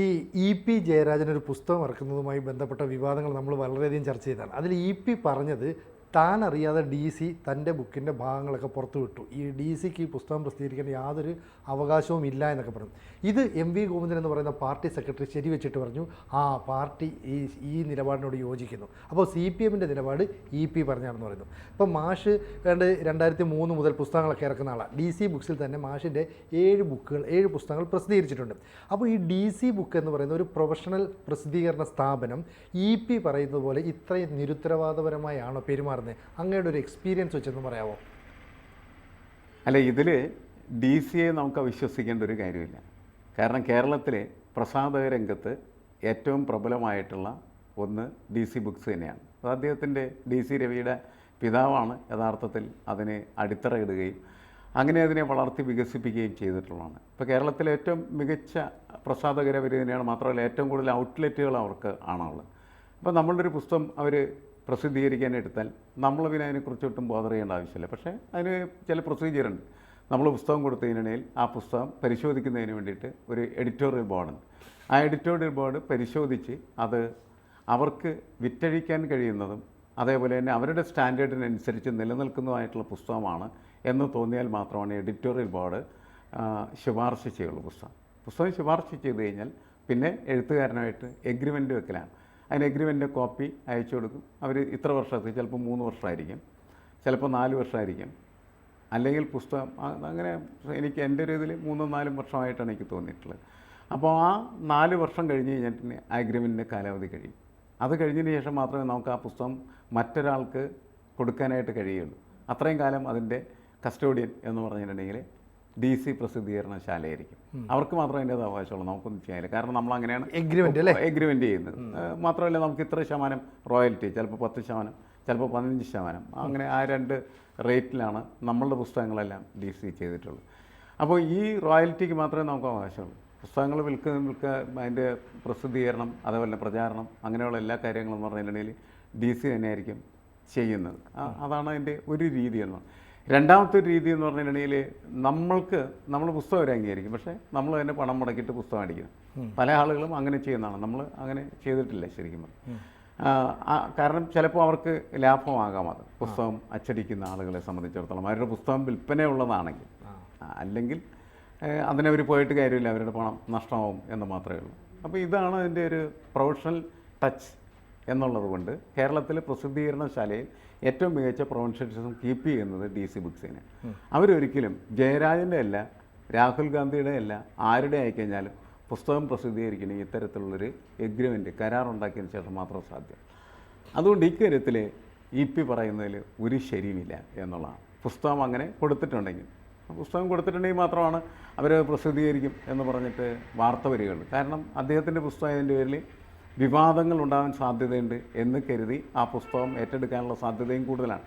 ഈ E P Jayarajan ഒരു പുസ്തകം ഇറക്കുന്നതുമായി ബന്ധപ്പെട്ട വിവാദങ്ങൾ നമ്മൾ വളരെയധികം ചർച്ച ചെയ്തതാണ്. അതിൽ ഇ പി പറഞ്ഞത് താൻ അറിയാതെ ഡി സി തന്റെ ബുക്കിന്റെ ഭാഗങ്ങളൊക്കെ പുറത്തു വിട്ടു. ഈ ഡി സിക്ക് ഈ പുസ്തകം പ്രസിദ്ധീകരിക്കാൻ യാതൊരു അവകാശവും ഇല്ല എന്നൊക്കെ പറഞ്ഞു. ഇത് എം വി ഗോവിന്ദൻ എന്ന് പറയുന്ന പാർട്ടി സെക്രട്ടറി ശരിവെച്ചിട്ട് പറഞ്ഞു ആ പാർട്ടി ഈ ഈ നിലപാടിനോട് യോജിക്കുന്നു. അപ്പോൾ സി പി എമ്മിന്റെ നിലപാട് ഇ പി പറഞ്ഞാണെന്ന് പറയുന്നു. ഇപ്പോൾ മാഷ് രണ്ട് രണ്ടായിരത്തി മൂന്ന് മുതൽ പുസ്തകങ്ങളൊക്കെ ഇറക്കുന്ന ആളാണ്. ഡി സി ബുക്സിൽ തന്നെ മാഷിന്റെ ഏഴ് ബുക്കുകൾ ഏഴ് പുസ്തകങ്ങൾ പ്രസിദ്ധീകരിച്ചിട്ടുണ്ട്. അപ്പോൾ ഈ ഡി സി ബുക്ക് എന്ന് പറയുന്ന ഒരു പ്രൊഫഷണൽ പ്രസിദ്ധീകരണ സ്ഥാപനം ഇ പി പറയുന്നത് പോലെ ഇത്രയും നിരുത്തരവാദപരമായാണോ പെരുമാറുന്നത്? അങ്ങയുടെ ഒരു എക്സ്പീരിയൻസ് വെച്ചെന്ന് പറയാമോ അല്ല ഇതിൽ ഡി സി എ നമുക്ക് വിശ്വസിക്കേണ്ട ഒരു കാര്യമില്ല. കാരണം കേരളത്തിലെ പ്രസാധക രംഗത്ത് ഏറ്റവും പ്രബലമായിട്ടുള്ള ഒന്ന് ഡി സി ബുക്സ് തന്നെയാണ്. അത് അദ്ദേഹത്തിന്റെ ഡി സി രവിയുടെ പിതാവാണ് യഥാർത്ഥത്തിൽ അതിന് അടിത്തറയിടുകയും അങ്ങനെ അതിനെ വളർത്തി വികസിപ്പിക്കുകയും ചെയ്തിട്ടുള്ളതാണ്. ഇപ്പോൾ കേരളത്തിലെ ഏറ്റവും മികച്ച പ്രസാധകർ അവർ തന്നെയാണ് മാത്രമല്ല ഏറ്റവും കൂടുതൽ ഔട്ട്ലെറ്റുകൾ അവർക്ക് ആണുള്ളത്. അപ്പോൾ നമ്മളുടെ ഒരു പുസ്തകം അവർ പ്രസിദ്ധീകരിക്കാൻ എടുത്താൽ നമ്മൾ പിന്നെ അതിനെക്കുറിച്ച് ഒട്ടും ബോധർ ചെയ്യേണ്ട ആവശ്യമില്ല. പക്ഷേ അതിന് ചില പ്രൊസീജിയറുണ്ട് നമ്മൾ പുസ്തകം കൊടുത്തതിനിടയിൽ ആ പുസ്തകം പരിശോധിക്കുന്നതിന് വേണ്ടിയിട്ട് ഒരു എഡിറ്റോറിയൽ ബോർഡുണ്ട് ആ എഡിറ്റോറിയൽ ബോർഡ് പരിശോധിച്ച് അത് അവർക്ക് വിറ്റഴിക്കാൻ കഴിയുന്നതും അതേപോലെ തന്നെ അവരുടെ സ്റ്റാൻഡേർഡിനനുസരിച്ച് നിലനിൽക്കുന്നതുമായിട്ടുള്ള പുസ്തകമാണ് എന്ന് തോന്നിയാൽ മാത്രമാണ് എഡിറ്റോറിയൽ ബോർഡ് ശുപാർശ ചെയ്യുള്ളൂ പുസ്തകം. പുസ്തകം ശുപാർശ ചെയ്ത് കഴിഞ്ഞാൽ പിന്നെ എഴുത്തുകാരനായിട്ട് എഗ്രിമെന്റ് വെക്കലാണ്. അതിന് എഗ്രിമെന്റിന്റെ കോപ്പി അയച്ചു കൊടുക്കും. അവർ ഇത്ര വർഷത്തിൽ ചിലപ്പോൾ മൂന്ന് വർഷമായിരിക്കും ചിലപ്പോൾ നാല് വർഷമായിരിക്കും. അല്ലെങ്കിൽ പുസ്തകം അങ്ങനെ എനിക്ക് എന്റെ ഒരു ഇതിൽ മൂന്നും നാലും വർഷമായിട്ടാണ് എനിക്ക് തോന്നിയിട്ടുള്ളത്. അപ്പോൾ ആ നാല് വർഷം കഴിഞ്ഞ് കഴിഞ്ഞിട്ട് ആ അഗ്രിമെന്റിന്റെ കാലാവധി കഴിയും. അത് കഴിഞ്ഞതിന് ശേഷം മാത്രമേ നമുക്ക് ആ പുസ്തകം മറ്റൊരാൾക്ക് കൊടുക്കാനായിട്ട് കഴിയുള്ളൂ. അത്രയും കാലം അതിന്റെ കസ്റ്റോഡിയൻ എന്ന് പറഞ്ഞിട്ടുണ്ടെങ്കിൽ ഡി സി പ്രസിദ്ധീകരണശാലയായിരിക്കും. അവർക്ക് മാത്രമേ അതിന്റെ അവകാശമുള്ളൂ നമുക്കൊന്നും ചെയ്യാനില്ല. കാരണം നമ്മൾ അങ്ങനെയാണ് എഗ്രിമെന്റ് അല്ലേ? എഗ്രിമെന്റ് ചെയ്യുന്നത്. മാത്രമല്ല നമുക്ക് ഇത്ര ശതമാനം റോയൽറ്റി ചിലപ്പോൾ പത്ത് ശതമാനം ചിലപ്പോൾ പതിനഞ്ച് ശതമാനം അങ്ങനെ ആ രണ്ട് റേറ്റിലാണ് നമ്മളുടെ പുസ്തകങ്ങളെല്ലാം ഡി സി ചെയ്തിട്ടുള്ളത്. അപ്പോൾ ഈ റോയൽറ്റിക്ക് മാത്രമേ നമുക്ക് അവകാശമുള്ളൂ. പുസ്തകങ്ങൾ വിൽക്കുന്ന വിൽക്കുക അതിന്റെ പ്രസിദ്ധീകരണം അതേപോലെ പ്രചാരണം അങ്ങനെയുള്ള എല്ലാ കാര്യങ്ങളും എന്ന് പറഞ്ഞിട്ടുണ്ടെങ്കിൽ ഡി സി തന്നെയായിരിക്കും ചെയ്യുന്നത്. അതാണ് അതിന്റെ ഒരു രീതി എന്ന്. രണ്ടാമത്തെ ഒരു രീതി എന്ന് പറഞ്ഞിട്ടുണ്ടെങ്കിൽ നമ്മൾക്ക് നമ്മൾ പുസ്തകം ഒരു അംഗീകരിക്കും. പക്ഷേ നമ്മൾ തന്നെ പണം മുടക്കിയിട്ട് പുസ്തകം അടിക്കണം. പല ആളുകളും അങ്ങനെ ചെയ്യുന്നതാണ്. നമ്മൾ അങ്ങനെ ചെയ്തിട്ടില്ല ശരിക്കും കാരണം ചിലപ്പോൾ അവർക്ക് ലാഭമാകാം അത്. പുസ്തകം അച്ചടിക്കുന്ന ആളുകളെ സംബന്ധിച്ചിടത്തോളം. അവരുടെ പുസ്തകം വിൽപ്പനയുള്ളതാണെങ്കിൽ ഉള്ളതാണെങ്കിൽ. അല്ലെങ്കിൽ അതിനെ അതിനവർ പോയിട്ട് കാര്യമില്ല. അവരുടെ പണം നഷ്ടമാവും എന്ന് മാത്രമേ ഉള്ളൂ. അപ്പോൾ ഇതാണ് അതിന്റെ ഒരു പ്രൊഫഷണൽ ടച്ച് എന്നുള്ളത് കൊണ്ട് കേരളത്തിലെ പ്രസിദ്ധീകരണശാലയിൽ ഏറ്റവും മികച്ച പ്രൊവൻഷ്യലിസം കീപ്പ് ചെയ്യുന്നത് ഡി സി ബുക്സിനെ അവരൊരിക്കലും ജയരാജന്റെ അല്ല രാഹുൽ ഗാന്ധിയുടെ അല്ല ആരുടെ ആയിക്കഴിഞ്ഞാലും പുസ്തകം പ്രസിദ്ധീകരിക്കണമെങ്കിൽ ഇത്തരത്തിലുള്ളൊരു എഗ്രിമെന്റ് കരാറുണ്ടാക്കിയതിന് ശേഷം മാത്രം സാധ്യം. അതുകൊണ്ട് ഇക്കാര്യത്തിൽ ഇ പി പറയുന്നതിൽ ഒരു ശരിയുമില്ല എന്നുള്ളതാണ്. പുസ്തകം അങ്ങനെ കൊടുത്തിട്ടുണ്ടെങ്കിൽ പുസ്തകം കൊടുത്തിട്ടുണ്ടെങ്കിൽ മാത്രമാണ് അവർ പ്രസിദ്ധീകരിക്കും എന്ന് പറഞ്ഞിട്ട് വാർത്ത വരികയുള്ളൂ. കാരണം അദ്ദേഹത്തിന്റെ പുസ്തകത്തിന്റെ പേരിൽ വിവാദങ്ങൾ ഉണ്ടാകാൻ സാധ്യതയുണ്ട് എന്ന് കരുതി ആ പുസ്തകം ഏറ്റെടുക്കാനുള്ള സാധ്യതയും കൂടുതലാണ്.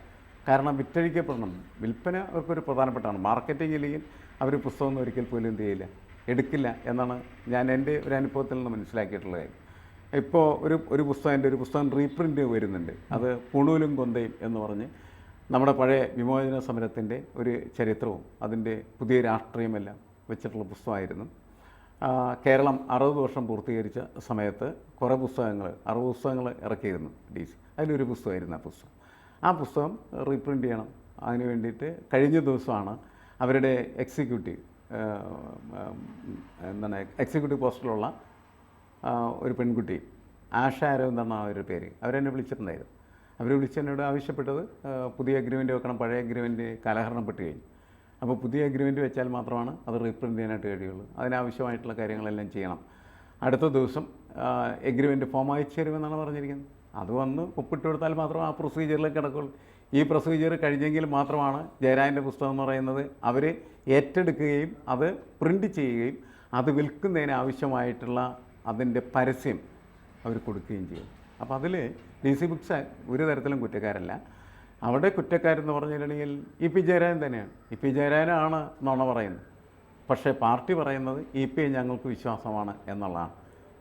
കാരണം വിറ്റഴിക്കപ്പെടണം. വിൽപ്പന അവർക്കൊരു പ്രധാനപ്പെട്ടാണ് മാർക്കറ്റിംഗ് ഇല്ലെങ്കിൽ അവർ പുസ്തകം ഒരിക്കൽ പോലും എന്ത് ചെയ്യില്ല. എടുക്കില്ല എന്നാണ് ഞാൻ എന്റെ ഒരു അനുഭവത്തിൽ നിന്ന് മനസ്സിലാക്കിയിട്ടുള്ളത് ഇപ്പോൾ ഒരു ഒരു പുസ്തകം എന്റെ ഒരു പുസ്തകം റീപ്രിന്റ് വരുന്നുണ്ട്. അത് പുണൂലും കൊന്തയും എന്ന് പറഞ്ഞ് നമ്മുടെ പഴയ വിമോചന സമരത്തിന്റെ ഒരു ചരിത്രവും അതിന്റെ പുതിയ രാഷ്ട്രീയമെല്ലാം വെച്ചിട്ടുള്ള പുസ്തകമായിരുന്നു. കേരളം അറുപത് വർഷം പൂർത്തീകരിച്ച സമയത്ത് കുറേ പുസ്തകങ്ങൾ അറുപത് പുസ്തകങ്ങൾ ഇറക്കിയിരുന്നു ഡി സി. അതിലൊരു പുസ്തകമായിരുന്നു ആ പുസ്തകം. ആ പുസ്തകം റീപ്രിന്റ് ചെയ്യണം. അതിന് വേണ്ടിയിട്ട് കഴിഞ്ഞ ദിവസമാണ് അവരുടെ എക്സിക്യൂട്ടീവ് എന്താണ് എക്സിക്യൂട്ടീവ് പോസ്റ്റിലുള്ള ഒരു പെൺകുട്ടി ആഷ ആരോ ആ ഒരു പേര്. അവരെന്നെ വിളിച്ചിട്ടുണ്ടായിരുന്നു. അവർ വിളിച്ച് എന്നോട് ആവശ്യപ്പെട്ടത് പുതിയ അഗ്രിമെന്റ് വെക്കണം പഴയ അഗ്രിമെന്റ് കാലഹരണപ്പെട്ട് കഴിഞ്ഞു. അപ്പോൾ പുതിയ അഗ്രിമെന്റ് വെച്ചാൽ മാത്രമാണ് അത് റീപ്രിന്റ് ചെയ്യാനായിട്ട് കഴിയുള്ളൂ. അതിനാവശ്യമായിട്ടുള്ള കാര്യങ്ങളെല്ലാം ചെയ്യണം. അടുത്ത ദിവസം എഗ്രിമെന്റ് ഫോം അയച്ചു തരുമെന്നാണ് പറഞ്ഞിരിക്കുന്നത്. അത് വന്ന് ഒപ്പിട്ട് കൊടുത്താൽ മാത്രമേ ആ പ്രൊസീജിയറിൽ കിടക്കുള്ളൂ. ഈ പ്രൊസീജിയർ കഴിഞ്ഞെങ്കിൽ മാത്രമാണ് ജയരാജന്റെ പുസ്തകം എന്ന് പറയുന്നത് അവർ ഏറ്റെടുക്കുകയും അത് പ്രിന്റ് ചെയ്യുകയും അത് വിൽക്കുന്നതിന് ആവശ്യമായിട്ടുള്ള അതിന്റെ പരസ്യം അവർ കൊടുക്കുകയും ചെയ്യും. അപ്പോൾ അതിൽ ഡി സി ബുക്സ് ഒരു തരത്തിലും കുറ്റക്കാരല്ല. അവിടെ കുറ്റക്കാരെന്ന് പറഞ്ഞിട്ടുണ്ടെങ്കിൽ ഇ പി ജയരാജൻ തന്നെയാണ്. ഇ പി ജയരാജനാണ് നുണ പറയുന്നത്. പക്ഷേ പാർട്ടി പറയുന്നത് ഇ പി ഞങ്ങൾക്ക് വിശ്വാസമാണ് എന്നുള്ളതാണ്.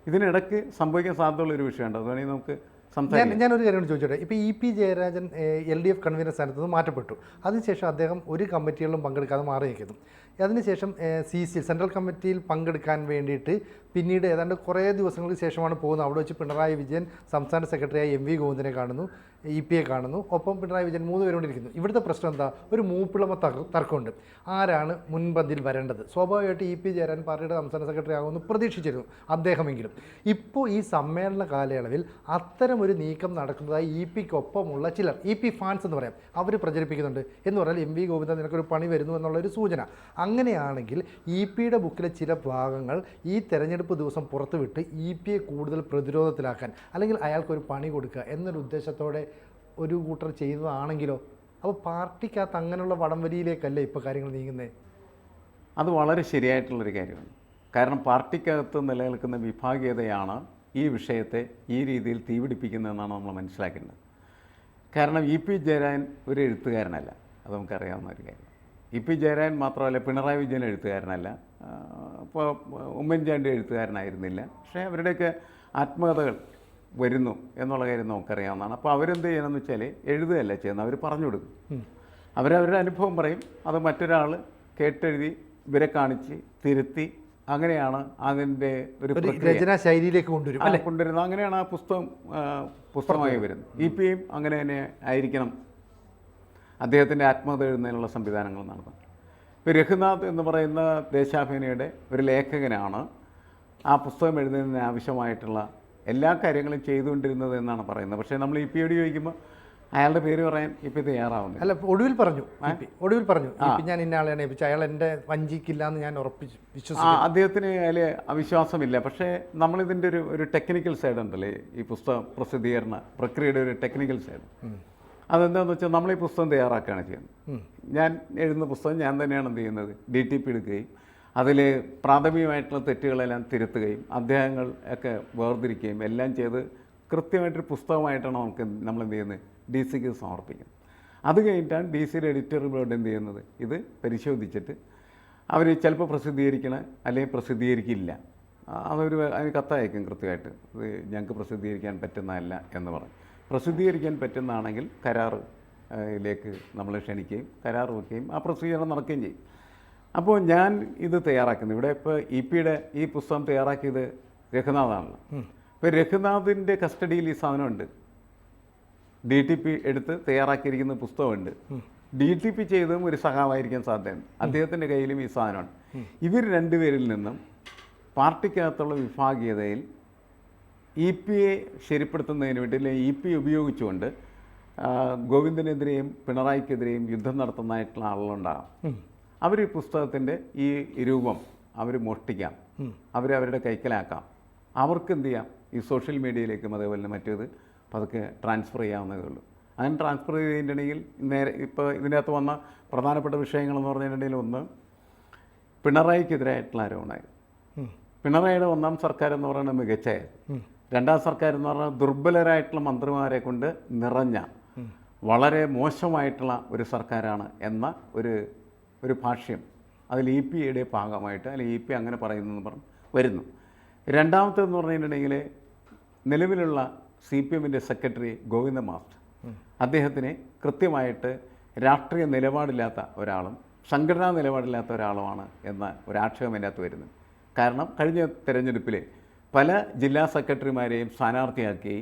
ഇതിനിടയ്ക്ക് സംഭവിക്കാൻ സാധ്യതയുള്ള ഒരു വിഷയമുണ്ട്. അതുകൊണ്ട് നമുക്ക് ഞാൻ ഞാനൊരു കാര്യം ചോദിച്ചോട്ടെ? ഇപ്പോൾ E P Jayarajan L D F convener സ്ഥാനത്ത് നിന്ന് മാറ്റപ്പെട്ടു. അതിനുശേഷം അദ്ദേഹം ഒരു കമ്മിറ്റികളിലും പങ്കെടുക്കാതെ മാറി നിൽക്കുന്നു അതിനുശേഷം സി സി സെൻട്രൽ കമ്മിറ്റിയിൽ പങ്കെടുക്കാൻ വേണ്ടിയിട്ട് പിന്നീട് ഏതാണ്ട് കുറേ ദിവസങ്ങൾക്ക് ശേഷമാണ് പോകുന്നത്. അവിടെ വെച്ച് പിണറായി വിജയൻ സംസ്ഥാന സെക്രട്ടറിയായി എം വി ഗോവിന്ദനെ കാണുന്നു ഇ പി എ കാണുന്നു. ഒപ്പം പിണറായി വിജയൻ മൂന്ന് പേരോണ്ടിരിക്കുന്നു ഇവിടുത്തെ പ്രശ്നം എന്താ? ഒരു മൂപ്പിളമ തർക്കമുണ്ട്. ആരാണ് മുൻപന്തിൽ വരേണ്ടത്? സ്വാഭാവികമായിട്ട് ഇ പി ജയരാൻ പാർട്ടിയുടെ സംസ്ഥാന സെക്രട്ടറി ആകുമെന്ന് പ്രതീക്ഷിച്ചിരുന്നു അദ്ദേഹമെങ്കിലും. ഇപ്പോൾ ഈ സമ്മേളന കാലയളവിൽ അത്തരം ഒരു നീക്കം നടക്കുന്നതായി ഇ പിക്കൊപ്പമുള്ള ചിലർ ഇ പി ഫാൻസ് എന്ന് പറയാം അവർ പ്രചരിപ്പിക്കുന്നുണ്ട്. എന്ന് പറഞ്ഞാൽ എം വി ഗോവിന്ദൻ നിനക്കൊരു പണി വരുന്നു എന്നുള്ളൊരു സൂചന. അങ്ങനെയാണെങ്കിൽ ഇ പിയുടെ ബുക്കിലെ ചില ഭാഗങ്ങൾ ഈ തെരഞ്ഞെടുപ്പ് ദിവസം പുറത്തുവിട്ട് ഇ പി എ കൂടുതൽ പ്രതിരോധത്തിലാക്കാൻ അല്ലെങ്കിൽ അയാൾക്കൊരു പണി കൊടുക്കുക എന്നൊരു ഉദ്ദേശത്തോടെ ഒരു കൂട്ടർ ചെയ്യുന്നതാണെങ്കിലോ? അപ്പോൾ പാർട്ടിക്കകത്ത് അങ്ങനെയുള്ള വടംവലിയിലേക്കല്ലേ ഇപ്പോൾ കാര്യങ്ങൾ നീങ്ങുന്നത് അത് വളരെ ശരിയായിട്ടുള്ളൊരു കാര്യമാണ്. കാരണം പാർട്ടിക്കകത്ത് നിലനിൽക്കുന്ന വിഭാഗീയതയാണ് ഈ വിഷയത്തെ ഈ രീതിയിൽ തീപിടിപ്പിക്കുന്നതെന്നാണ് നമ്മൾ മനസ്സിലാക്കേണ്ടത്. കാരണം ഇ പി ജയരാജൻ ഒരു എഴുത്തുകാരനല്ല. അത് നമുക്കറിയാവുന്ന ഒരു കാര്യം. ഇ പി ജയരാജൻ മാത്രമല്ല പിണറായി വിജയൻ എഴുത്തുകാരനല്ല. ഇപ്പോൾ ഉമ്മൻചാണ്ടി എഴുത്തുകാരനായിരുന്നില്ല. പക്ഷേ അവരുടെയൊക്കെ ആത്മകഥകൾ വരുന്നു എന്നുള്ള കാര്യം നമുക്കറിയാവുന്നതാണ്. അപ്പോൾ അവരെന്ത് ചെയ്യണമെന്ന് വെച്ചാൽ എഴുതുകയല്ല ചെയ്യുന്നത്. അവർ പറഞ്ഞു കൊടുക്കും. അവരവരുടെ അനുഭവം പറയും. അത് മറ്റൊരാൾ കേട്ടെഴുതി ഇവരെ കാണിച്ച് തിരുത്തി അങ്ങനെയാണ് അതിന്റെ ഒരു രചനാ ശൈലിയിലേക്ക് കൊണ്ടുവരും കൊണ്ടുവരുന്നത്. അങ്ങനെയാണ് ആ പുസ്തകം പുസ്തകമായി വരുന്നത്. ഇ പിയും അങ്ങനെ തന്നെ ആയിരിക്കണം അദ്ദേഹത്തിന്റെ ആത്മഹത്യ എഴുതുന്നതിനുള്ള സംവിധാനങ്ങൾ നടന്നു. ഇപ്പോൾ രഘുനാഥ് എന്ന് പറയുന്ന ദേശാഭിനയുടെ ഒരു ലേഖകനാണ് ആ പുസ്തകം എഴുതുന്നതിന് ആവശ്യമായിട്ടുള്ള എല്ലാ കാര്യങ്ങളും ചെയ്തുകൊണ്ടിരുന്നത് എന്നാണ് പറയുന്നത്. പക്ഷേ നമ്മൾ ഇ പി ഓടി ചോദിക്കുമ്പോൾ അയാളുടെ പേര് പറയാൻ ഇപ്പം തയ്യാറാവുന്നു അല്ല ഒടുവിൽ പറഞ്ഞു. ഒടുവിൽ പറഞ്ഞു. ഞാൻ ഇന്ന ആളെയാണ് ഏൽപ്പിച്ചത് അയാൾ എന്റെ വഞ്ചിക്കില്ല എന്ന് ഞാൻ ഉറപ്പിച്ചു ആ അദ്ദേഹത്തിന് അതിൽ അവിശ്വാസമില്ല. പക്ഷേ നമ്മളിതിന്റെ ഒരു ഒരു ടെക്നിക്കൽ സൈഡ് ഉണ്ടല്ലേ ഈ പുസ്തകം പ്രസിദ്ധീകരണ പ്രക്രിയയുടെ ഒരു ടെക്നിക്കൽ സൈഡ്. അതെന്താണെന്ന് വെച്ചാൽ നമ്മൾ ഈ പുസ്തകം തയ്യാറാക്കുകയാണ് ചെയ്യുന്നത്. ഞാൻ എഴുതുന്ന പുസ്തകം ഞാൻ തന്നെയാണ് എന്ത് ചെയ്യുന്നത്? ഡി ടി പി എടുക്കുകയും അതിൽ പ്രാഥമികമായിട്ടുള്ള തെറ്റുകളെല്ലാം തിരുത്തുകയും അധ്യായങ്ങൾ ഒക്കെ വേർതിരിക്കുകയും എല്ലാം ചെയ്ത് കൃത്യമായിട്ടൊരു പുസ്തകമായിട്ടാണ് നമുക്ക് നമ്മൾ എന്ത് ചെയ്യുന്നത്? ഡി സിക്ക് സമർപ്പിക്കുന്നത്. അത് കഴിഞ്ഞിട്ടാണ് ഡി സിയുടെ എഡിറ്റർ ബോർഡ് എന്ത് ചെയ്യുന്നത്? ഇത് പരിശോധിച്ചിട്ട് അവർ ചിലപ്പോൾ പ്രസിദ്ധീകരിക്കണം അല്ലെങ്കിൽ പ്രസിദ്ധീകരിക്കില്ല. അതൊരു അതിന് കത്തയക്കും കൃത്യമായിട്ട്. ഇത് ഞങ്ങൾക്ക് പ്രസിദ്ധീകരിക്കാൻ പറ്റുന്നതല്ല എന്ന് പറയും പ്രസിദ്ധീകരിക്കാൻ പറ്റുന്നതാണെങ്കിൽ കരാർ ആ, ലേക്ക് നമ്മൾ ക്ഷണിക്കുകയും കരാർ വെക്കുകയും ആ പ്രസിദ്ധീകരണം നടക്കുകയും ചെയ്യും. അപ്പോൾ ഞാൻ ഇത് തയ്യാറാക്കുന്നത് ഇവിടെ ഇപ്പോൾ ഇ പിയുടെ ഈ പുസ്തകം തയ്യാറാക്കിയത് രഘുനാഥാണല്ലോ. ഇപ്പോൾ രഘുനാഥിന്റെ കസ്റ്റഡിയിൽ ഈ സാധനമുണ്ട്. ഡി ടി പി എടുത്ത് തയ്യാറാക്കിയിരിക്കുന്ന പുസ്തകമുണ്ട്. ഡി ടി പി ചെയ്തതും ഒരു സഹാവായിരിക്കാൻ സാധ്യതയുണ്ട്. അദ്ദേഹത്തിന്റെ കയ്യിലും ഈ സാധനമാണ് ഇവർ രണ്ടുപേരിൽ നിന്നും പാർട്ടിക്കകത്തുള്ള വിഭാഗീയതയിൽ ഇ പി എ ശരിപ്പെടുത്തുന്നതിന് വേണ്ടി അല്ലെങ്കിൽ ഇ പി ഉപയോഗിച്ചുകൊണ്ട് ഗോവിന്ദനെതിരെയും പിണറായിക്കെതിരെയും യുദ്ധം നടത്തുന്നതായിട്ടുള്ള ആളുകളുണ്ടാകാം. അവർ ഈ പുസ്തകത്തിന്റെ ഈ രൂപം അവർ മോഷ്ടിക്കാം. അവർ അവരുടെ കൈക്കലാക്കാം. അവർക്ക് എന്ത് ചെയ്യാം? ഈ സോഷ്യൽ മീഡിയയിലേക്കും അതേപോലെ തന്നെ മറ്റേത് പതുക്കെ ട്രാൻസ്ഫർ ചെയ്യാവുന്നതേ ഉള്ളൂ. അങ്ങനെ ട്രാൻസ്ഫർ ചെയ്തിട്ടുണ്ടെങ്കിൽ നേരെ ഇപ്പോൾ ഇതിനകത്ത് വന്ന പ്രധാനപ്പെട്ട വിഷയങ്ങളെന്ന് പറഞ്ഞിട്ടുണ്ടെങ്കിൽ ഒന്ന് പിണറായിക്കെതിരായിട്ടുള്ള ആരോപണമായിരുന്നു. പിണറായിയുടെ ഒന്നാം സർക്കാർ എന്ന് പറയുന്നത് മികച്ചായിരുന്നു രണ്ടാം സർക്കാർ എന്ന് പറഞ്ഞാൽ ദുർബലരായിട്ടുള്ള മന്ത്രിമാരെ കൊണ്ട് നിറഞ്ഞ വളരെ മോശമായിട്ടുള്ള ഒരു സർക്കാരാണ് എന്ന ഒരു ഒരു ഭാഷ്യം അതിൽ ഇ പി എയുടെ ഭാഗമായിട്ട് അല്ലെങ്കിൽ ഇ പി അങ്ങനെ പറയുന്നെന്ന് പറഞ്ഞ് വരുന്നു. രണ്ടാമത്തേന്ന് പറഞ്ഞിട്ടുണ്ടെങ്കിൽ നിലവിലുള്ള സി പി എമ്മിന്റെ സെക്രട്ടറി ഗോവിന്ദ മാസ്റ്റർ അദ്ദേഹത്തിന് കൃത്യമായിട്ട് രാഷ്ട്രീയ നിലപാടില്ലാത്ത ഒരാളും സംഘടനാ നിലപാടില്ലാത്ത ഒരാളുമാണ് എന്ന ഒരു ആക്ഷേപം അതിന്റെ അകത്ത് വരുന്നത് കാരണം കഴിഞ്ഞ തെരഞ്ഞെടുപ്പിൽ പല ജില്ലാ സെക്രട്ടറിമാരെയും സ്ഥാനാർത്ഥിയാക്കി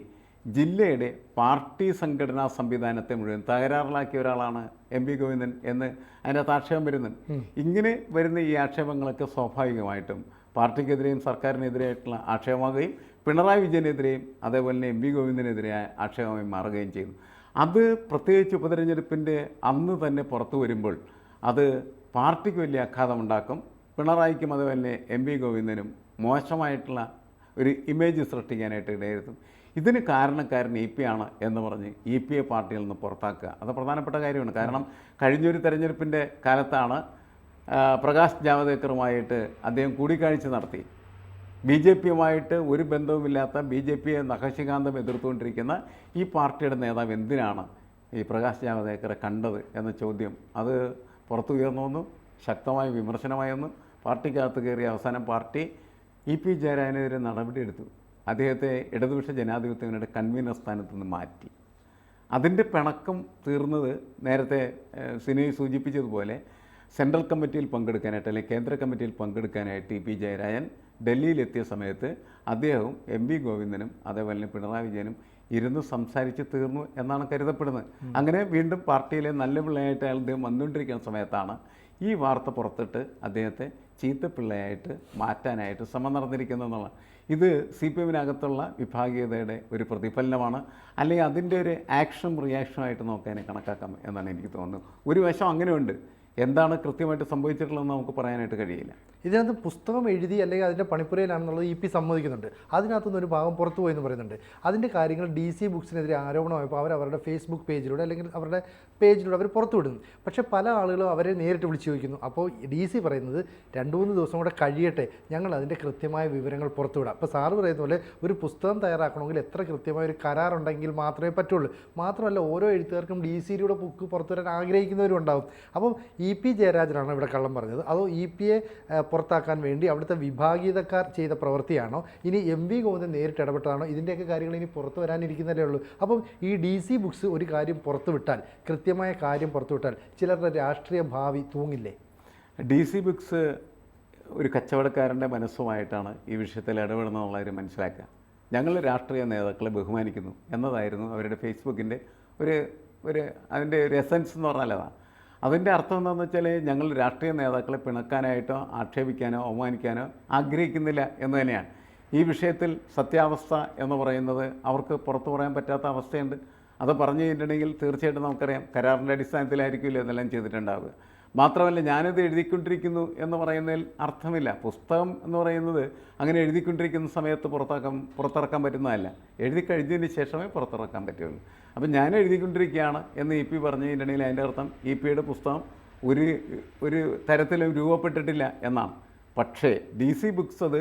ജില്ലയുടെ പാർട്ടി സംഘടനാ സംവിധാനത്തെ മുഴുവൻ തകരാറിലാക്കിയ ഒരാളാണ് എം പി ഗോവിന്ദൻ എന്ന് അതിനകത്ത് ആക്ഷേപം വരുന്നുണ്ട്. ഇങ്ങനെ വരുന്ന ഈ ആക്ഷേപങ്ങളൊക്കെ സ്വാഭാവികമായിട്ടും പാർട്ടിക്കെതിരെയും സർക്കാരിനെതിരെയായിട്ടുള്ള ആക്ഷേപമാകുകയും പിണറായി വിജയനെതിരെയും അതേപോലെ തന്നെ എം പി ഗോവിന്ദനെതിരെ ആക്ഷേപമായി മാറുകയും ചെയ്യുന്നു. അത് പ്രത്യേകിച്ച് ഉപതെരഞ്ഞെടുപ്പിന്റെ അന്ന് തന്നെ പുറത്തു വരുമ്പോൾ അത് പാർട്ടിക്ക് വലിയ ആഘാതമുണ്ടാക്കും. പിണറായിക്കും അതുപോലെ തന്നെ എം പി ഗോവിന്ദനും മോശമായിട്ടുള്ള ഒരു ഇമേജ് സൃഷ്ടിക്കാനായിട്ട് ഇടയായിരുന്നു. ഇതിന് കാരണക്കാരൻ ഇ പി ആണ് എന്ന് പറഞ്ഞ് ഇ പി എ പാർട്ടിയിൽ നിന്ന് പുറത്താക്കുക. അത് പ്രധാനപ്പെട്ട കാര്യമാണ്. കാരണം കഴിഞ്ഞൊരു തെരഞ്ഞെടുപ്പിന്റെ കാലത്താണ് പ്രകാശ് ജാവദേക്കറുമായിട്ട് അദ്ദേഹം കൂടിക്കാഴ്ച നടത്തി. ബി ജെ പിയുമായിട്ട് ഒരു ബന്ധവുമില്ലാത്ത ബി ജെ പിയെ നഖശികാന്തം എതിർത്തുകൊണ്ടിരിക്കുന്ന ഈ പാർട്ടിയുടെ നേതാവ് എന്തിനാണ് ഈ പ്രകാശ് ജാവദേക്കറെ കണ്ടത് എന്ന ചോദ്യം അത് പുറത്തു ഉയർന്നു വന്നു. ശക്തമായ വിമർശനമായി വന്നു പാർട്ടിക്കകത്ത് കയറി അവസാനം പാർട്ടി ഇ പി ജയരാജനെതിരെ നടപടിയെടുത്തു. അദ്ദേഹത്തെ ഇടതുപക്ഷ ജനാധിപത്യ മുന്നണിയുടെ കൺവീനർ സ്ഥാനത്ത് നിന്ന് മാറ്റി. അതിന്റെ പിണക്കം തീർന്നത് നേരത്തെ സിനി സൂചിപ്പിച്ചതുപോലെ സെൻട്രൽ കമ്മിറ്റിയിൽ പങ്കെടുക്കാനായിട്ട് അല്ലെങ്കിൽ കേന്ദ്ര കമ്മിറ്റിയിൽ പങ്കെടുക്കാനായിട്ട് ടി പി ജയരാജൻ ഡൽഹിയിലെത്തിയ സമയത്ത് അദ്ദേഹവും എം വി ഗോവിന്ദനും അതേപോലെ തന്നെ പിണറായി വിജയനും ഇരുന്ന് സംസാരിച്ച് തീർന്നു എന്നാണ് കരുതപ്പെടുന്നത്. അങ്ങനെ വീണ്ടും പാർട്ടിയിലെ നല്ല പിള്ളയായിട്ട് അയാൾ അദ്ദേഹം വന്നുകൊണ്ടിരിക്കുന്ന സമയത്താണ് ഈ വാർത്ത പുറത്തിട്ട് അദ്ദേഹത്തെ ചീത്തപ്പിള്ളയായിട്ട് മാറ്റാനായിട്ട് ശ്രമം നടന്നിരിക്കുന്നു നടന്നിരിക്കുന്നതെന്നുള്ള ഇത് സി പി എമ്മിനകത്തുള്ള വിഭാഗീയതയുടെ ഒരു പ്രതിഫലനമാണ്. അല്ലെങ്കിൽ അതിന്റെ ഒരു ആക്ഷൻ റിയാക്ഷനായിട്ട് നോക്കാനെ കണക്കാക്കാം എന്നാണ് എനിക്ക് തോന്നുന്നത്. ഒരു വശം അങ്ങനെയുണ്ട്. എന്താണ് കൃത്യമായിട്ട് സംഭവിച്ചിട്ടുള്ളതെന്ന് നമുക്ക് പറയാനായിട്ട് കഴിയില്ല. ഇതിനകത്ത് പുസ്തകം എഴുതി അല്ലെങ്കിൽ അതിന്റെ പണിപ്പുരയിലാണെന്നുള്ളത് ഇ പി സമ്മതിക്കുന്നുണ്ട്. അതിനകത്തുനിന്ന് ഒരു ഭാഗം പുറത്തു പോയെന്ന് പറയുന്നുണ്ട്. അതിന്റെ കാര്യങ്ങൾ ഡി സി ബുക്സിനെതിരെ ആരോപണമായപ്പോൾ അവർ അവരുടെ ഫേസ്ബുക്ക് പേജിലൂടെ അല്ലെങ്കിൽ അവരുടെ പേജിലൂടെ അവർ പുറത്തു വിടുന്നു. പക്ഷേ പല ആളുകളും അവരെ നേരിട്ട് വിളിച്ചു ചോദിക്കുന്നു. അപ്പോൾ ഡി സി പറയുന്നത് രണ്ട് മൂന്ന് ദിവസം കൂടെ കഴിയട്ടെ ഞങ്ങൾ അതിന്റെ കൃത്യമായ വിവരങ്ങൾ പുറത്തുവിടാം അപ്പോൾ സാറ് പറയുന്ന പോലെ ഒരു പുസ്തകം തയ്യാറാക്കണമെങ്കിൽ എത്ര കൃത്യമായ ഒരു കരാറുണ്ടെങ്കിൽ മാത്രമേ പറ്റുള്ളൂ. മാത്രമല്ല ഓരോ എഴുത്തുകാർക്കും ഡി സിയിലൂടെ ബുക്ക് പുറത്തുവരാൻ ആഗ്രഹിക്കുന്നവരും ഉണ്ടാവും. അപ്പം ഇ പി ജയരാജനാണ് ഇവിടെ കള്ളം പറഞ്ഞത്. അതോ ഇ പിയെ പുറത്താക്കാൻ വേണ്ടി അവിടുത്തെ വിഭാഗീയതക്കാർ ചെയ്ത പ്രവൃത്തിയാണോ? ഇനി എം വി ഗോവിന്ദൻ നേരിട്ട് ഇടപെട്ടതാണോ? ഇതിന്റെയൊക്കെ കാര്യങ്ങൾ ഇനി പുറത്തു വരാനിരിക്കുന്നതേ ഉള്ളൂ. അപ്പം ഈ ഡി സി ബുക്സ് ഒരു കാര്യം പുറത്തുവിട്ടാൽ കൃത്യമായ കാര്യം പുറത്തുവിട്ടാൽ ചിലരുടെ രാഷ്ട്രീയ ഭാവി തൂങ്ങില്ലേ? ഡി സി ബുക്സ് ഒരു കച്ചവടക്കാരന്റെ മനസ്സുമായിട്ടാണ് ഈ വിഷയത്തിൽ ഇടപെടുന്നതെന്നുള്ളവർ മനസ്സിലാക്കുക. ഞങ്ങൾ രാഷ്ട്രീയ നേതാക്കളെ ബഹുമാനിക്കുന്നു എന്നതായിരുന്നു അവരുടെ ഫേസ്ബുക്കിന്റെ ഒരു ഒരു അതിന്റെ ഒരു എസൻസ് എന്ന് പറഞ്ഞാൽ അതാണ്. അതിന്റെ അർത്ഥം എന്താണെന്ന് വെച്ചാൽ ഞങ്ങൾ രാഷ്ട്രീയ നേതാക്കളെ പിണക്കാനായിട്ടോ ആക്ഷേപിക്കാനോ അവമാനിക്കാനോ ആഗ്രഹിക്കുന്നില്ല എന്ന് തന്നെയാണ്. ഈ വിഷയത്തിൽ സത്യാവസ്ഥ എന്ന് പറയുന്നത് അവർക്ക് പുറത്തു പറയാൻ പറ്റാത്ത അവസ്ഥയുണ്ട്. അത് പറഞ്ഞു കഴിഞ്ഞിട്ടുണ്ടെങ്കിൽ തീർച്ചയായിട്ടും നമുക്കറിയാം കരാറിന്റെ അടിസ്ഥാനത്തിലായിരിക്കില്ല എന്നെല്ലാം ചെയ്തിട്ടുണ്ടാവുക. മാത്രമല്ല ഞാനിത് എഴുതിക്കൊണ്ടിരിക്കുന്നു എന്ന് പറയുന്നതിൽ അർത്ഥമില്ല. പുസ്തകം എന്ന് പറയുന്നത് അങ്ങനെ എഴുതിക്കൊണ്ടിരിക്കുന്ന സമയത്ത് പുറത്താക്കാൻ പുറത്തിറക്കാൻ പറ്റുന്നതല്ല. എഴുതി കഴിഞ്ഞതിന് ശേഷമേ പുറത്തിറക്കാൻ പറ്റുള്ളൂ അപ്പം ഞാൻ എഴുതിക്കൊണ്ടിരിക്കുകയാണ് എന്ന് ഇ പി പറഞ്ഞു കഴിഞ്ഞിട്ടുണ്ടെങ്കിൽ അതിന്റെ അർത്ഥം ഇ പിയുടെ പുസ്തകം ഒരു ഒരു തരത്തിലും രൂപപ്പെട്ടിട്ടില്ല എന്നാണ്. പക്ഷേ ഡി സി ബുക്സ് അത്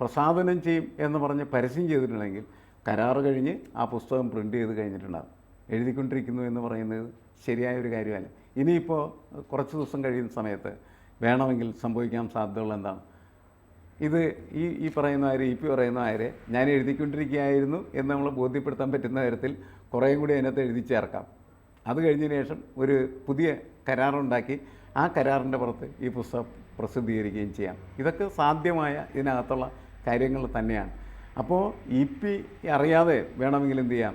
പ്രസാധനം ചെയ്യും എന്ന് പറഞ്ഞ് പരസ്യം ചെയ്തിട്ടുണ്ടെങ്കിൽ കരാറ് കഴിഞ്ഞ് ആ പുസ്തകം പ്രിന്റ് ചെയ്ത് കഴിഞ്ഞിട്ടുണ്ടാകും. എഴുതിക്കൊണ്ടിരിക്കുന്നു എന്ന് പറയുന്നത് ശരിയായ ഒരു കാര്യമല്ല. ഇനിയിപ്പോൾ കുറച്ച് ദിവസം കഴിയുന്ന സമയത്ത് വേണമെങ്കിൽ സംഭവിക്കാൻ സാധ്യതകൾ എന്താണ്? ഇത് ഈ ഈ പറയുന്ന ആര് ഇ പി പറയുന്ന ആര് ഞാൻ എഴുതിക്കൊണ്ടിരിക്കുകയായിരുന്നു എന്ന് നമ്മൾ ബോധ്യപ്പെടുത്താൻ പറ്റുന്ന തരത്തിൽ കുറേയും കൂടി അതിനകത്ത് എഴുതി ചേർക്കാം. അത് കഴിഞ്ഞതിന് ശേഷം ഒരു പുതിയ കരാറുണ്ടാക്കി ആ കരാറിന്റെ പുറത്ത് ഈ പുസ്തകം പ്രസിദ്ധീകരിക്കുകയും ചെയ്യാം. ഇതൊക്കെ സാധ്യമായ ഇതിനകത്തുള്ള കാര്യങ്ങൾ തന്നെയാണ്. അപ്പോൾ ഇ പി അറിയാതെ വേണമെങ്കിൽ എന്ത് ചെയ്യാം?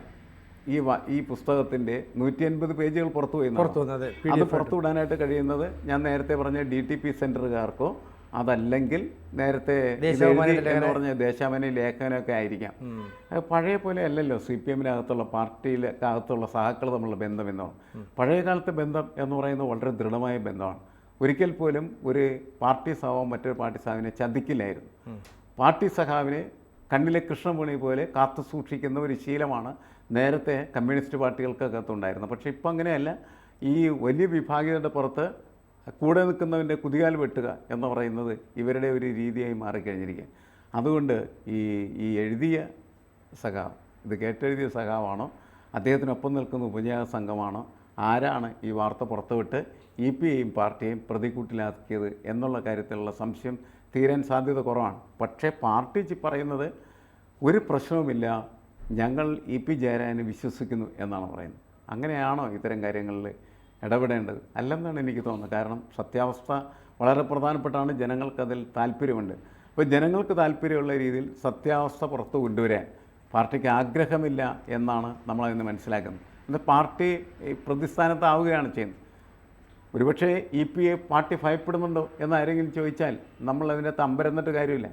ഈ വ- ഈ പുസ്തകത്തിന്റെ നൂറ്റി അൻപത് പേജുകൾ പുറത്തു പുറത്തു അത്. പുറത്തു വിടാനായിട്ട് കഴിയുന്നത് ഞാൻ നേരത്തെ പറഞ്ഞ ഡി ടി പി സെന്ററുകാർക്കോ അതല്ലെങ്കിൽ നേരത്തെ എന്ന് പറഞ്ഞ ദേശാഭിമാനി ലേഖനമൊക്കെ ആയിരിക്കാം. പഴയ പോലെ അല്ലല്ലോ സി പി എമ്മിനകത്തുള്ള പാർട്ടിയിലകത്തുള്ള സഹാക്കൾ തമ്മിലുള്ള ബന്ധം എന്നാണ് പഴയ കാലത്തെ ബന്ധം എന്ന് പറയുന്നത് വളരെ ദൃഢമായ ബന്ധമാണ്. ഒരിക്കൽ പോലും ഒരു പാർട്ടി സഹാവും മറ്റൊരു പാർട്ടി സഹാവിനെ ചതിക്കില്ലായിരുന്നു. പാർട്ടി സഹാവിനെ കണ്ണിലെ കൃഷ്ണമണി പോലെ കാത്തു സൂക്ഷിക്കുന്ന ഒരു ശീലമാണ് നേരത്തെ കമ്മ്യൂണിസ്റ്റ് പാർട്ടികൾക്കകത്തുണ്ടായിരുന്നു. പക്ഷേ ഇപ്പം അങ്ങനെയല്ല. ഈ വലിയ വിഭാഗീയതയുടെ പുറത്ത് കൂടെ നിൽക്കുന്നവന്റെ കുതികാൽ വെട്ടുക എന്ന് പറയുന്നത് ഇവരുടെ ഒരു രീതിയായി മാറിക്കഴിഞ്ഞിരിക്കുക അതുകൊണ്ട് ഈ ഈ എഴുതിയ സഖാവ് ഇത് കേട്ടെഴുതിയ സഖാവാണോ അദ്ദേഹത്തിനൊപ്പം നിൽക്കുന്ന ഉപജാത സംഘമാണോ ആരാണ് ഈ വാർത്ത പുറത്തുവിട്ട് ഇ പി എയും പാർട്ടിയെയും പ്രതിക്കൂട്ടിലാക്കിയത് എന്നുള്ള കാര്യത്തിലുള്ള സംശയം തീരാൻ സാധ്യത കുറവാണ്. പക്ഷേ പാർട്ടി പറയുന്നത് ഒരു പ്രശ്നവുമില്ല ഞങ്ങൾ ഇ പി ജയരാജനെ വിശ്വസിക്കുന്നു എന്നാണ് പറയുന്നത്. അങ്ങനെയാണോ ഇത്തരം കാര്യങ്ങളിൽ ഇടപെടേണ്ടത്? അല്ലെന്നാണ് എനിക്ക് തോന്നുന്നത്. കാരണം സത്യാവസ്ഥ വളരെ പ്രധാനപ്പെട്ടാണ്. ജനങ്ങൾക്കതിൽ താല്പര്യമുണ്ട്. അപ്പോൾ ജനങ്ങൾക്ക് താല്പര്യമുള്ള രീതിയിൽ സത്യാവസ്ഥ പുറത്തു കൊണ്ടുവരാൻ പാർട്ടിക്ക് ആഗ്രഹമില്ല എന്നാണ് നമ്മളതിന് മനസ്സിലാക്കുന്നത്. എന്നാൽ പാർട്ടി പ്രതിസ്ഥാനത്താവുകയാണ് ചെയ്യുന്നത്. ഒരുപക്ഷേ ഇ പി എ പാർട്ടി ഭയപ്പെടുന്നുണ്ടോ എന്നാരെങ്കിലും ചോദിച്ചാൽ നമ്മൾ തമ്പരന്നിട്ട് കാര്യമില്ല.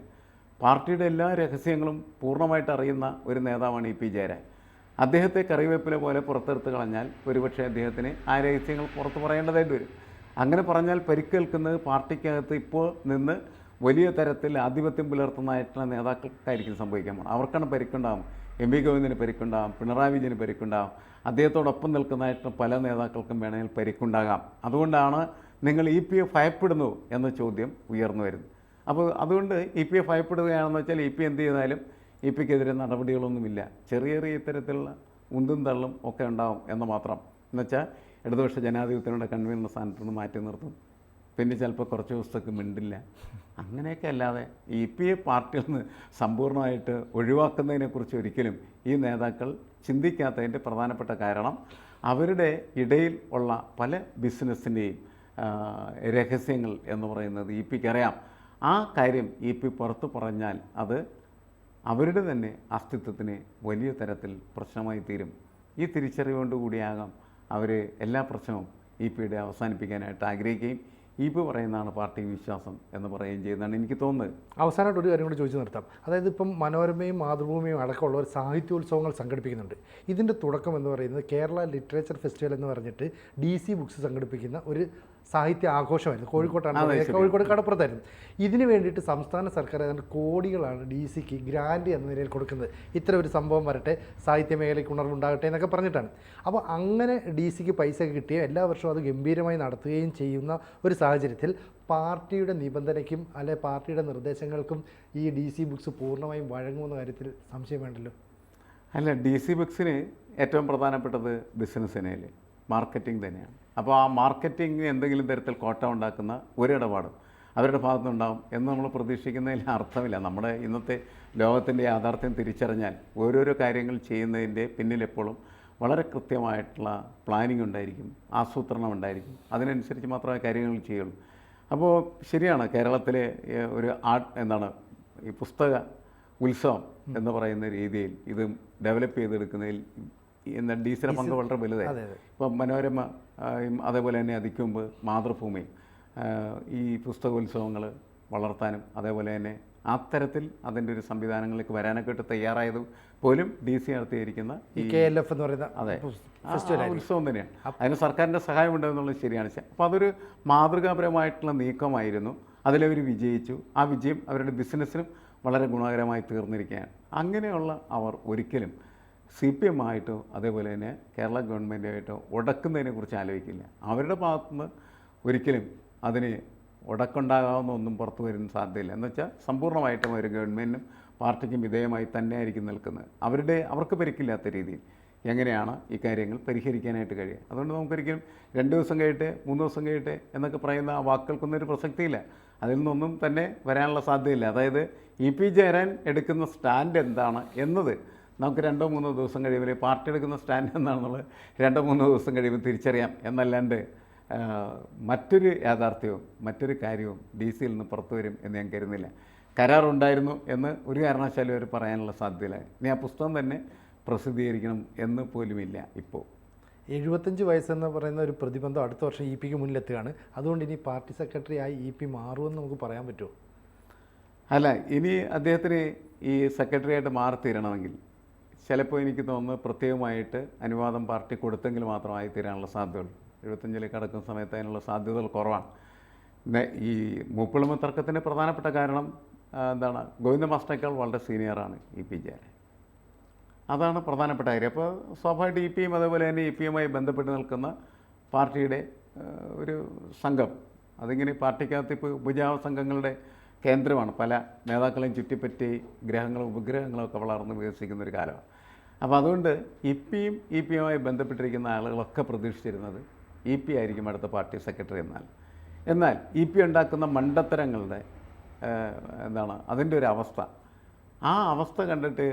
പാർട്ടിയുടെ എല്ലാ രഹസ്യങ്ങളും പൂർണമായിട്ട് അറിയുന്ന ഒരു നേതാവാണ് ഇ പി ജയരാജൻ. അദ്ദേഹത്തെ കറിവേപ്പില പോലെ പുറത്തെടുത്ത് കളഞ്ഞാൽ ഒരുപക്ഷെ അദ്ദേഹത്തിന് ആ രഹസ്യങ്ങൾ പുറത്ത് പറയേണ്ടതായിട്ട് വരും. അങ്ങനെ പറഞ്ഞാൽ പരിക്കേൽക്കുന്നത് പാർട്ടിക്കകത്ത് ഇപ്പോൾ നിന്ന് വലിയ തരത്തിൽ ആധിപത്യം പുലർത്തുന്നതായിട്ടുള്ള നേതാക്കൾക്കായിരിക്കും സംഭവിക്കാൻ പോകുന്നത്. അവർക്കാണ് പരിക്കുണ്ടാകും എം വി ഗോവിന്ദന് പരിക്കുണ്ടാകും പിണറായി വിജയന് പരിക്കുണ്ടാകും അദ്ദേഹത്തോടൊപ്പം നിൽക്കുന്നതായിട്ടുള്ള പല നേതാക്കൾക്കും വേണമെങ്കിൽ പരിക്കുണ്ടാകാം. അതുകൊണ്ടാണ് നിങ്ങൾ ഇ പി എഫ് ഭയപ്പെടുന്നു എന്ന ചോദ്യം ഉയർന്നു വരുന്നത്. അപ്പോൾ അതുകൊണ്ട് ഇ പി എഫ് ഭയപ്പെടുകയാണെന്ന് വെച്ചാൽ ഇ പി എന്ത് ചെയ്താലും ഇ പിക്കെതിരെ നടപടികളൊന്നുമില്ല. ചെറിയ ചെറിയ ഇത്തരത്തിലുള്ള ഉന്തും തള്ളും ഒക്കെ ഉണ്ടാവും എന്ന് മാത്രം. എന്നുവെച്ചാൽ ഇടതുപക്ഷ ജനാധിപത്യങ്ങളുടെ കൺവീനർ സ്ഥാനത്ത് നിന്ന് മാറ്റി നിർത്തും. പിന്നെ ചിലപ്പോൾ കുറച്ച് ദിവസത്തേക്ക് മിണ്ടില്ല. അങ്ങനെയൊക്കെ അല്ലാതെ ഇ പി എ പാർട്ടിയിൽ നിന്ന് സമ്പൂർണമായിട്ട് ഒഴിവാക്കുന്നതിനെക്കുറിച്ച് ഒരിക്കലും ഈ നേതാക്കൾ ചിന്തിക്കാത്തതിന്റെ പ്രധാനപ്പെട്ട കാരണം അവരുടെ ഇടയിൽ ഉള്ള പല ബിസിനസ്സിന്റെയും രഹസ്യങ്ങൾ എന്ന് പറയുന്നത് ഇ പിക്ക് അറിയാം. ആ കാര്യം ഇ പി പുറത്ത് പറഞ്ഞാൽ അത് അവരുടെ തന്നെ അസ്തിത്വത്തിന് വലിയ തരത്തിൽ പ്രശ്നമായി തീരും. ഈ തിരിച്ചറിവുകൊണ്ടുകൂടിയാകാം അവർ എല്ലാ പ്രശ്നവും ഇ പിയുടെ അവസാനിപ്പിക്കാനായിട്ട് ആഗ്രഹിക്കുകയും ഇ പി പറയുന്നതാണ് പാർട്ടി വിശ്വാസം എന്ന് പറയുകയും ചെയ്യുന്നതാണ് എനിക്ക് തോന്നുന്നത്. അവസാനമായിട്ട് ഒരു കാര്യം കൂടി ചോദിച്ചു നിർത്താം. അതായത് ഇപ്പം മനോരമയും മാതൃഭൂമിയും അടക്കമുള്ള ഒരു സാഹിത്യോത്സവങ്ങൾ സംഘടിപ്പിക്കുന്നുണ്ട്. ഇതിന്റെ തുടക്കം എന്ന് പറയുന്നത് കേരള ലിറ്ററേച്ചർ ഫെസ്റ്റിവൽ എന്ന് പറഞ്ഞിട്ട് ഡി സി ബുക്സ് സംഘടിപ്പിക്കുന്ന ഒരു സാഹിത്യ ആഘോഷമായിരുന്നു. കോഴിക്കോട്ടാണ്. കോഴിക്കോട് കടപ്പുറത്തായിരുന്നു. ഇതിനു വേണ്ടിയിട്ട് സംസ്ഥാന സർക്കാർ ഏതാണ്ട് കോടികളാണ് ഡി സിക്ക് ഗ്രാൻഡ് എന്ന നിലയിൽ കൊടുക്കുന്നത്. ഇത്ര ഒരു സംഭവം വരട്ടെ സാഹിത്യ മേഖലയ്ക്ക് ഉണർവുണ്ടാകട്ടെ എന്നൊക്കെ പറഞ്ഞിട്ടാണ്. അപ്പോൾ അങ്ങനെ ഡി സിക്ക് പൈസ കിട്ടിയ എല്ലാ വർഷവും അത് ഗംഭീരമായി നടത്തുകയും ചെയ്യുന്ന ഒരു സാഹചര്യത്തിൽ പാർട്ടിയുടെ നിബന്ധനയ്ക്കും അല്ലെ പാർട്ടിയുടെ നിർദ്ദേശങ്ങൾക്കും ഈ ഡി സി ബുക്സ് പൂർണമായും വഴങ്ങുമെന്ന കാര്യത്തിൽ സംശയം വേണ്ടല്ലോ? അല്ല ഡി സി ബുക്സിന് ഏറ്റവും പ്രധാനപ്പെട്ടത് ബിസിനസ്സിനേൽ മാർക്കറ്റിംഗ് തന്നെയാണ്. അപ്പോൾ ആ മാർക്കറ്റിംഗിന് എന്തെങ്കിലും തരത്തിൽ കോട്ട ഉണ്ടാക്കുന്ന ഒരിടപാടും അവരുടെ ഭാഗത്തുനിന്നുണ്ടാവും എന്ന് നമ്മൾ പ്രതീക്ഷിക്കുന്നതിൽ അർത്ഥമില്ല. നമ്മുടെ ഇന്നത്തെ ലോകത്തിന്റെ യാഥാർത്ഥ്യം തിരിച്ചറിഞ്ഞാൽ ഓരോരോ കാര്യങ്ങൾ ചെയ്യുന്നതിന്റെ പിന്നിലെപ്പോഴും വളരെ കൃത്യമായിട്ടുള്ള പ്ലാനിംഗ് ഉണ്ടായിരിക്കും ആസൂത്രണം ഉണ്ടായിരിക്കും. അതിനനുസരിച്ച് മാത്രമേ കാര്യങ്ങൾ ചെയ്യുള്ളൂ. അപ്പോൾ ശരിയാണ് കേരളത്തിലെ ഒരു ആർട്ട് എന്താണ് ഈ പുസ്തക ഉത്സവം എന്ന് പറയുന്ന രീതിയിൽ ഇത് ഡെവലപ്പ് ചെയ്തെടുക്കുന്നതിൽ എന്ന ഡി സിയുടെ പങ്ക് വളരെ വലുതായി. ഇപ്പം മനോരമ അതേപോലെ തന്നെ അതിക്കുമ്പ് മാതൃഭൂമി ഈ പുസ്തകോത്സവങ്ങൾ വളർത്താനും അതേപോലെ തന്നെ അത്തരത്തിൽ അതിന്റെ ഒരു സംവിധാനങ്ങളിലേക്ക് വരാനൊക്കെ ആയിട്ട് തയ്യാറായത് പോലും ഡി സി നടത്തിയിരിക്കുന്ന ഈ കെ എൽ എഫ് എന്ന് പറയുന്ന അതെ. ഉത്സവം തന്നെയാണ്. അതിന് സർക്കാരിന്റെ സഹായം ഉണ്ടെന്നുള്ളത് ശരിയാണ്. അപ്പോൾ അതൊരു മാതൃകാപരമായിട്ടുള്ള നീക്കമായിരുന്നു. അതിലവർ വിജയിച്ചു. ആ വിജയം അവരുടെ ബിസിനസ്സിനും വളരെ ഗുണകരമായി തീർന്നിരിക്കുകയാണ്. അങ്ങനെയുള്ള അവർ ഒരിക്കലും സി പി എം ആയിട്ടോ അതേപോലെ തന്നെ കേരള ഗവൺമെന്റായിട്ടോ ഉടക്കുന്നതിനെ കുറിച്ച് ആലോചിക്കില്ല. അവരുടെ ഭാഗത്തുനിന്ന് ഒരിക്കലും അതിന് ഉടക്കുണ്ടാകാവുന്ന ഒന്നും പുറത്തു വരുന്ന സാധ്യതയില്ല. എന്ന് വെച്ചാൽ സമ്പൂർണമായിട്ടും ഒരു ഗവൺമെന്റിനും പാർട്ടിക്കും വിധേയമായി തന്നെയായിരിക്കും നിൽക്കുന്നത്. അവരുടെ അവർക്ക് പരിക്കില്ലാത്ത രീതിയിൽ എങ്ങനെയാണ് ഈ കാര്യങ്ങൾ പരിഹരിക്കാനായിട്ട് കഴിയുക? അതുകൊണ്ട് നമുക്കൊരിക്കലും രണ്ട് ദിവസം കഴിയട്ടെ മൂന്ന് ദിവസം കഴിയട്ടെ എന്നൊക്കെ പറയുന്ന ആ വാക്കുകൾക്കൊന്നും ഒരു പ്രസക്തിയില്ല. അതിൽ നിന്നൊന്നും തന്നെ വരാനുള്ള സാധ്യതയില്ല. അതായത് ഇ പി ജയരാൻ എടുക്കുന്ന സ്റ്റാൻഡ് എന്താണ് എന്നത് നമുക്ക് രണ്ടോ മൂന്നോ ദിവസം കഴിയുമ്പോൾ പാർട്ടി എടുക്കുന്ന സ്റ്റാൻഡ് എന്താണെന്നുള്ളത് രണ്ടോ മൂന്നോ ദിവസം കഴിയുമ്പോൾ തിരിച്ചറിയാം. എന്നല്ലാണ്ട് മറ്റൊരു യാഥാർത്ഥ്യവും മറ്റൊരു കാര്യവും ഡി സിയിൽ നിന്ന് പുറത്തു വരും എന്ന് ഞാൻ കരുതുന്നില്ല. കരാറുണ്ടായിരുന്നു എന്ന് ഒരു കാരണവശാലും അവർ പറയാനുള്ള സാധ്യതയില്ല. ഇനി ആ പുസ്തകം തന്നെ പ്രസിദ്ധീകരിക്കണം എന്ന് പോലുമില്ല ഇപ്പോൾ. എഴുപത്തഞ്ച് വയസ്സെന്ന് പറയുന്ന ഒരു പ്രതിബന്ധം അടുത്ത വർഷം ഇ പിക്ക് മുന്നിലെത്തുകയാണ്. അതുകൊണ്ട് ഇനി പാർട്ടി സെക്രട്ടറി ആയി ഇ പി മാറുമെന്ന് നമുക്ക് പറയാൻ പറ്റുമോ? അല്ല ഇനി അദ്ദേഹത്തിന് ഈ സെക്രട്ടറി ആയിട്ട് മാറി തീരണമെങ്കിൽ ചിലപ്പോൾ എനിക്ക് തോന്നുന്നു പ്രത്യേകമായിട്ട് അനുവാദം പാർട്ടി കൊടുത്തെങ്കിൽ മാത്രമായി തീരാനുള്ള സാധ്യതയുള്ളൂ. എഴുപത്തഞ്ചിലേക്ക് കടക്കുന്ന സമയത്ത് അതിനുള്ള സാധ്യതകൾ കുറവാണ്. ഈ മൂപ്പിളുമ തർക്കത്തിന്റെ പ്രധാനപ്പെട്ട കാരണം എന്താണ് ഗോവിന്ദ മാസ്റ്റേക്കാൾ വളരെ സീനിയറാണ് ഇ പി ജയരാജൻ അതാണ് പ്രധാനപ്പെട്ട കാര്യം. അപ്പോൾ സ്വാഭാവികമായിട്ട് ഇ പിയും അതേപോലെ തന്നെ ഇ പിയുമായി ബന്ധപ്പെട്ട് നിൽക്കുന്ന പാർട്ടിയുടെ ഒരു സംഘം അതിങ്ങനെ പാർട്ടിക്കകത്ത് ഇപ്പോൾ ഉപജാവ സംഘങ്ങളുടെ കേന്ദ്രമാണ്. പല നേതാക്കളെയും ചുറ്റിപ്പറ്റി ഗ്രഹങ്ങളും ഉപഗ്രഹങ്ങളും ഒക്കെ വളർന്ന് വികസിക്കുന്ന ഒരു കാലമാണ്. അപ്പോൾ അതുകൊണ്ട് ഇ പിയും ഇ പിയുമായി ബന്ധപ്പെട്ടിരിക്കുന്ന ആളുകളൊക്കെ പ്രതീക്ഷിച്ചിരുന്നത് ഇ പി ആയിരിക്കും അടുത്ത പാർട്ടി സെക്രട്ടറി എന്നാൽ. എന്നാൽ ഇ പി ഉണ്ടാക്കുന്ന മണ്ടത്തരങ്ങളുടെ എന്താണ് അതിന്റെ ഒരു അവസ്ഥ. ആ അവസ്ഥ കണ്ടിട്ട്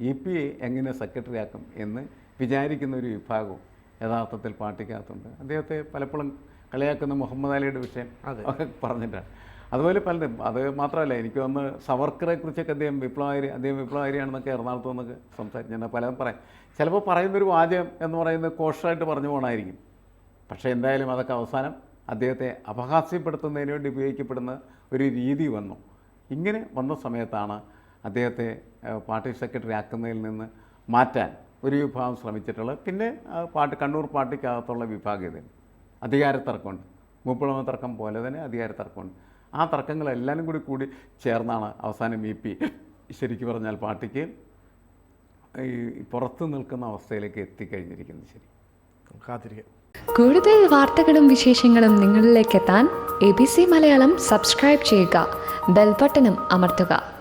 ഇ പി എങ്ങനെ സെക്രട്ടറി ആക്കും എന്ന് വിചാരിക്കുന്ന ഒരു വിഭാഗവും യഥാർത്ഥത്തിൽ പാർട്ടിക്കകത്തുണ്ട്. അദ്ദേഹത്തെ പലപ്പോഴും കളിയാക്കുന്ന മുഹമ്മദ് അലിയുടെ വിഷയം അതെ. ഒക്കെ പറഞ്ഞിട്ടാണ്. അതുപോലെ പലരും അത് മാത്രമല്ല എനിക്ക് ഒന്ന് സവർക്കറെ കുറിച്ചൊക്കെ അദ്ദേഹം വിപ്ലവകാരി അദ്ദേഹം വിപ്ലവകാരിയാണെന്നൊക്കെ എറണാകുളത്ത് നിന്നൊക്കെ സംസാരിച്ചിട്ടുണ്ട് പലതും പറയാം. ചിലപ്പോൾ പറയുന്നൊരു വാചകം എന്ന് പറയുന്നത് കോഷായിട്ട് പറഞ്ഞു പോകണമായിരിക്കും പക്ഷേ എന്തായാലും അതൊക്കെ അവസാനം അദ്ദേഹത്തെ അപഹാസ്യപ്പെടുത്തുന്നതിന് വേണ്ടി ഉപയോഗിക്കപ്പെടുന്ന ഒരു രീതി വന്നു. ഇങ്ങനെ വന്ന സമയത്താണ് അദ്ദേഹത്തെ പാർട്ടി സെക്രട്ടറി ആക്കുന്നതിൽ നിന്ന് മാറ്റാൻ ഒരു വിഭാഗം ശ്രമിച്ചിട്ടുള്ളത്. പിന്നെ പാർട്ടി കണ്ണൂർ പാർട്ടിക്കകത്തുള്ള വിഭാഗീയത അധികാര അധികാരത്തർക്കമുണ്ട് മുപ്പളമ തർക്കം പോലെ തന്നെ അധികാര തർക്കമുണ്ട് ആ തർക്കങ്ങളെല്ലാം കൂടി കൂടി ചേർന്നാണ് അവസാനം ഇ പി. ശരിക്കും പറഞ്ഞാൽ പാർട്ടിക്ക് ഈ പുറത്ത് നിൽക്കുന്ന അവസ്ഥയിലേക്ക് എത്തിക്കഴിഞ്ഞിരിക്കുന്നത് ശരി. കാത്തിരിക്കാം. കൂടുതൽ വാർത്തകളും വിശേഷങ്ങളും നിങ്ങളിലേക്ക് എത്താൻ A B C Malayalam subscribe ചെയ്യുക. ബെൽബട്ടനും അമർത്തുക.